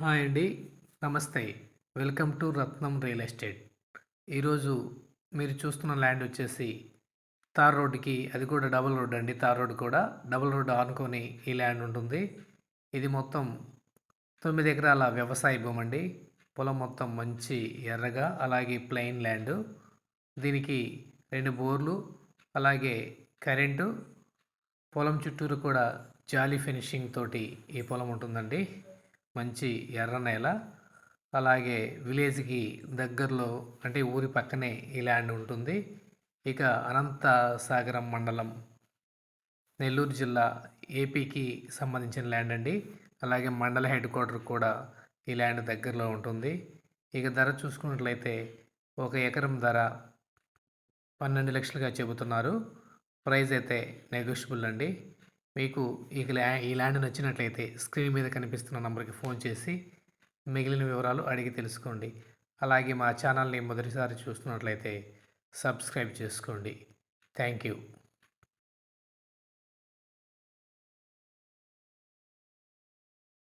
Hi అండి. నమస్తే. Welcome to Ratnam real estate. ఈరోజు మీరు చూస్తున్న ల్యాండ్ వచ్చేసి తార్ రోడ్డుకి అది కూడా డబుల్ రోడ్ అండి తార్ రోడ్ కూడా. డబుల్ రోడ్ ఆనుకొని ఈ ల్యాండ్ ఉంటుంది. ఇది మొత్తం తొమ్మిది ఎకరాల వ్యవసాయ భూమి అండి. పొలం మొత్తం మంచి ఎర్రగా అలాగే ప్లెయిన్ ల్యాండ్. దీనికి రెండు బోర్లు అలాగే కరెంటు. పొలం చుట్టూరు కూడా జాలీ ఫినిషింగ్ తోటి ఈ పొలం ఉంటుందండి. మంచి ఎర్ర నేల అలాగే విలేజ్కి దగ్గరలో అంటే ఊరి పక్కనే ఈ ల్యాండ్ ఉంటుంది. ఇక అనంత సాగరం మండలం నెల్లూరు జిల్లా ఏపీకి సంబంధించిన ల్యాండ్ అండి. అలాగే మండల హెడ్ క్వార్టర్ కూడా ఈ ల్యాండ్ దగ్గరలో ఉంటుంది. ఇక ధర చూసుకున్నట్లయితే ఒక ఎకరం ధర పన్నెండు లక్షలుగా చెబుతున్నారు. ప్రైస్ అయితే నెగోషియబుల్ అండి. మీకు ఈ ఈ ల్యాండ్ నచ్చినట్లయితే స్క్రీన్ మీద కనిపిస్తున్న నంబర్కి ఫోన్ చేసి మిగిలిన వివరాలు అడిగి తెలుసుకోండి. అలాగే మా ఛానల్ని మొదటిసారి చూస్తున్నట్లయితే సబ్స్క్రైబ్ చేసుకోండి. Thank you